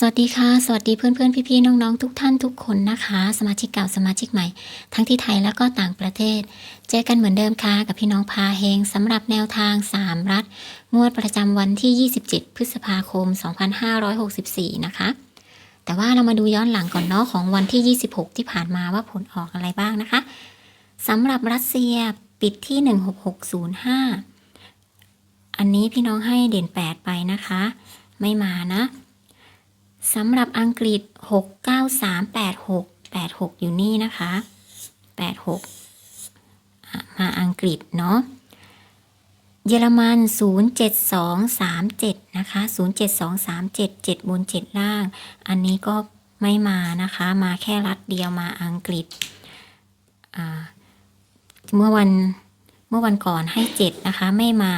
สวัสดีค่ะ สวัสดีเพื่อนเพื่อนๆพี่ๆน้องๆ ทุกท่านทุกคนนะคะ สมาชิกเก่าสมาชิกใหม่ ทั้งที่ไทยแล้วก็ต่างประเทศ เจอกันเหมือนเดิมค่ะ กับพี่น้องพาเฮงสำหรับแนวทาง 3 รัฐ งวดประจำวันที่ 27 พฤษภาคม 2564 นะคะ แต่ว่าเรามาดูย้อนหลังก่อนเนาะของวันที่ 26 ที่ผ่านมาว่าผลออกอะไรบ้างนะคะสำหรับรัสเซียปิดที่ 16605 อันนี้พี่น้องให้เด่น 8 ไปนะคะ ไม่มานะ สำหรับอังกฤษ 69386 86 อยู่นี่นะคะ 86 มาอังกฤษเนาะเยอรมัน 07237 นะคะ 07237 7 บน 7 ล่าง อันนี้ก็ไม่มานะคะ มาแค่รัฐเดียวมาอังกฤษ เมื่อวันเมื่อวันก่อนให้ 7 นะคะ ไม่มา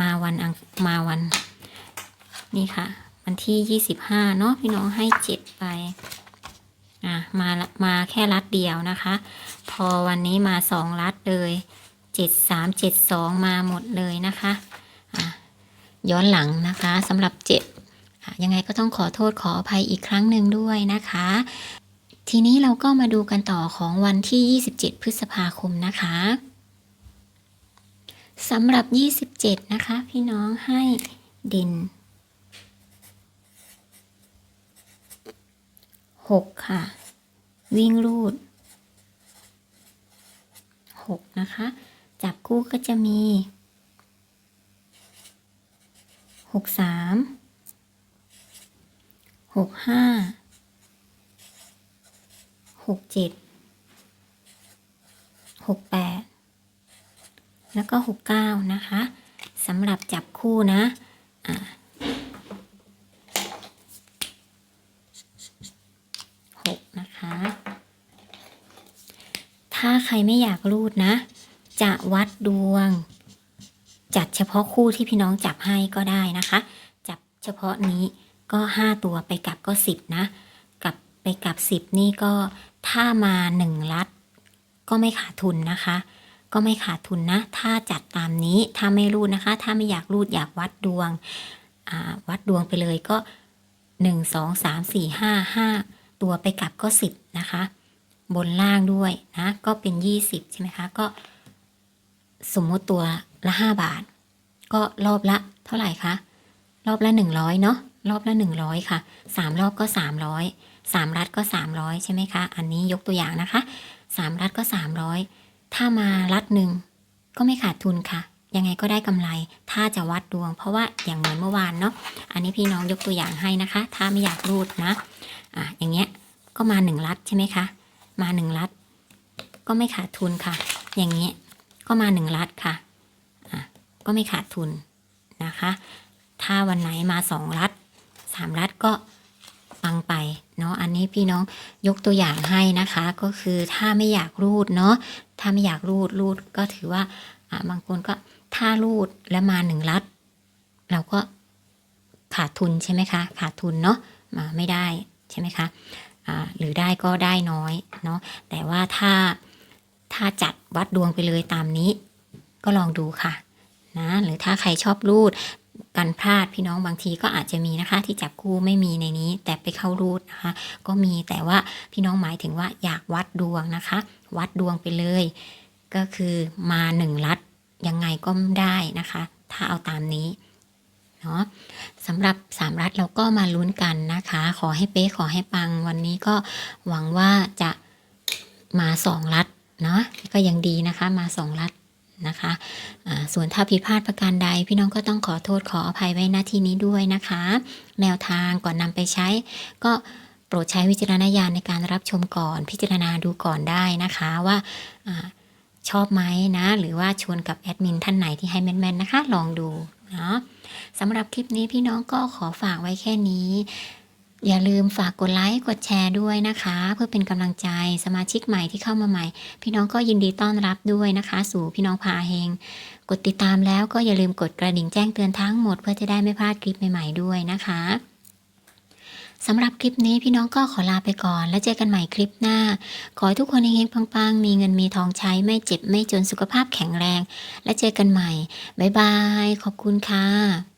มาวันอังมาวัน นี่ค่ะ วันที่ 25 เนาะพี่น้องให้ 7 ไปอะมาละมาแค่รัดเดียวนะคะ พอวันนี้มา 2 รัดเลย 7 3 7 2 มาหมดเลยนะคะอะย้อนหลังนะคะสำหรับ7อะ ยังไงก็ต้องขอโทษขออภัยอีกครั้งหนึ่งด้วยนะคะ ทีนี้เราก็มาดูกันต่อของวันที่ 27 พฤษภาคมนะคะสำหรับ 27 นะคะ พี่น้องให้เด่น หกค่ะ วิ่งรูดหกนะคะ จับคู่ก็จะมีหกสามหกห้าหกเจ็ดหกแปดแล้วก็หกเก้านะคะสำหรับจับคู่นะอ่า หกนะคะ ถ้าใครไม่อยากรูดนะ จะวัดดวง จัดเฉพาะคู่ที่พี่น้องจับให้ก็ได้นะคะ จับเฉพาะนี้ก็ห้าตัวไปกลับก็สิบนะ กลับไปกลับสิบนี่ก็ถ้ามาหนึ่งลัด ก็ไม่ขาดทุนนะคะ ก็ไม่ขาดทุนนะ ถ้าจัดตามนี้ถ้าไม่รูดนะคะ ถ้าไม่อยากรูดอยากวัดดวงวัดดวงไปเลยก็หนึ่งสองสามสี่ห้าห้าตัวไปกลับก็สิบนะคะ บนล่างด้วยนะ ก็เป็นยี่สิบใช่ไหมคะ ก็สมมติตัวละห้าบาท ก็รอบละเท่าไหร่คะ รอบละหนึ่งร้อยเนาะรอบละหนึ่งร้อยค่ะสามรอบก็สามร้อยสามรัดก็สามร้อยใช่ไหมคะ อันนี้ยกตัวอย่างนะคะสามรัดก็สามร้อยถ้ามารัดหนึ่งก็ไม่ขาดทุนค่ะ ยังไงก็ได้กำไร ถ้าจะวัดดวง เพราะว่าอย่างเหมือนเมื่อวานเนาะ อันนี้พี่น้องยกตัวอย่างให้นะคะ ถ้าไม่อยากรูดนะ อะอย่างเงี้ย ก็มาหนึ่งลัดใช่ไหมคะ มาหนึ่งลัด ก็ไม่ขาดทุนค่ะ อย่างเงี้ก็มาหนึ่งลัดค่ะะก็ไม่ขาดทุนนะคะ ถ้าวันไหนมาสองลัดสามลัดก็ปังไปเนาะอันนี้พี่น้องยกตัวอย่างให้นะคะ ก็คือถ้าไม่อยากรูดเนาะถ้าไม่อยากรูดรูดก็ถือว่าอะบางคนก็ถ้ารูดแล้วมาหนึ่งลัด เราก็ขาดทุนใช่ไหมคะ ขาดทุนเนาะมาไม่ได้ใช่ไหมคะ หรือได้ก็ได้น้อยเนาะแต่ว่าถ้าถ้าจัดวัดดวงไปเลยตามนี้ ก็ลองดูค่ะนะหรือถ้าใครชอบรูดกันพลาดพี่น้องบางทีก็อาจจะมีนะคะ ที่จับคู่ไม่มีในนี้ แต่ไปเข้ารูดนะคะ ก็มีแต่ว่าพี่น้องหมายถึงว่าอยากวัดดวงนะคะ วัดดวงไปเลย ก็คือมาหนึ่งลัดยังไงก็ได้นะคะ ถ้าเอาตามนี้ เนาะสำหรับสามรัฐเราก็มาลุ้นกันนะคะ ขอให้เป๊ะขอให้ปังวันนี้ก็หวังว่าจะมาสองรัฐเนาะก็ยังดีนะคะมาสองรัฐนะคะส่วนถ้าผิดพลาดประการใด พี่น้องก็ต้องขอโทษขออภัยไว้ณที่นี้ด้วยนะคะ แนวทางก่อนนำไปใช้ ก็โปรดใช้วิจารณญาณในการรับชมก่อน พิจารณาดูก่อนได้นะคะว่าอชอบไหมนะ หรือว่าชวนกับแอดมินท่านไหนที่ให้แม่นๆนะคะ ลองดู นาะสำหรับคลิปนี้พี่น้องก็ขอฝากไว้แค่นี้ อย่าลืมฝากกดไลค์กดแชร์ด้วยนะคะ เพื่อเป็นกำลังใจสมาชิกใหม่ที่เข้ามาใหม่ พี่น้องก็ยินดีต้อนรับด้วยนะคะ สู่พี่น้องพาเฮงกดติดตามแล้วก็อย่าลืมกดกระดิ่งแจ้งเตือนทั้งหมด เพื่อจะได้ไม่พลาดคลิปใหม่ ๆด้วยนะคะ สำหรับคลิปนี้พี่น้องก็ขอลาไปก่อน แล้วเจอกันใหม่คลิปหน้า ขอให้ทุกคนเฮงๆปังๆ มีเงินมีทองใช้ไม่เจ็บไม่จนสุขภาพแข็งแรง และเจอกันใหม่ บ๊ายบาย ขอบคุณค่ะ